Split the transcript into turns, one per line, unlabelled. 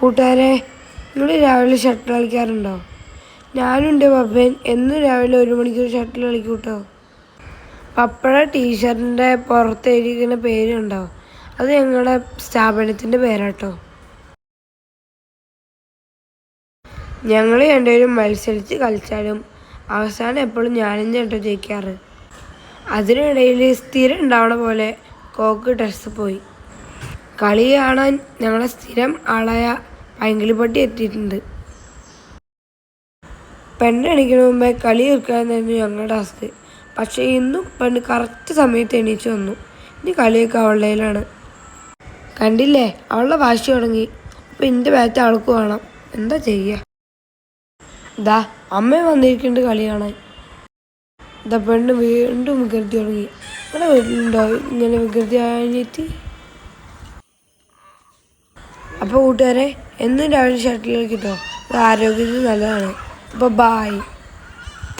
കൂട്ടുകാരെ നിങ്ങൾ രാവിലെ ഷട്ടിൽ കളിക്കാറുണ്ടോ? ഞാനും എന്റെ പപ്പൻ എന്നും രാവിലെ ഒരു മണിക്കൂർ ഷട്ടിൽ കളിക്കും കേട്ടോ പപ്പഴ ടീഷർട്ടിന്റെ പുറത്ത് എഴുതിയിരിക്കുന്ന പേരുണ്ടോ അത് ഞങ്ങളുടെ സ്ഥാപനത്തിന്റെ പേരാട്ടോ ഞങ്ങൾ രണ്ടുപേരും മത്സരിച്ച് കളിച്ചാലും അവസാനം എപ്പോഴും ഞാനും ചേട്ടോ ജയിക്കാറ്. അതിനിടയിൽ സ്ഥിരം ഉണ്ടാവണ പോലെ കോക്ക് ടെസ്റ്റ് പോയി. കളി കാണാൻ ഞങ്ങളെ സ്ഥിരം ആളായ പൈങ്കിളിപ്പട്ടി എത്തിയിട്ടുണ്ട്. പെണ്ണ് എണീക്കണ മുമ്പേ കളി തീർക്കാനായിരുന്നു ഞങ്ങളുടെ ടാസ്ക്. പക്ഷേ ഇന്നും പെണ്ണ് കറക്റ്റ് സമയത്ത് എണീച്ച് വന്നു. ഇനി കളിയൊക്കെ അവളുടെയിലാണ് കണ്ടില്ലേ? അവളുടെ വാശി തുടങ്ങി. അപ്പം എന്റെ ബാറ്റ് അവൾക്ക് വേണം. എന്താ ചെയ്യുക ദാ അമ്മ വന്നിരിക്കുന്നുണ്ട് കളി കാണാൻ. ഇതാ പെണ്ണ് വീണ്ടും വികൃതി തുടങ്ങി. നിങ്ങളുടെ വീട്ടിലുണ്ടോ? ഇങ്ങനെ വികൃതി ആയിട്ട് അപ്പോൾ കൂട്ടുകാരെ എന്നും രാവിലെ ഷട്ടിൽ കളിക്കട്ടോ അത് ആരോഗ്യത്തിന് നല്ലതാണ്. അപ്പോൾ ബായ്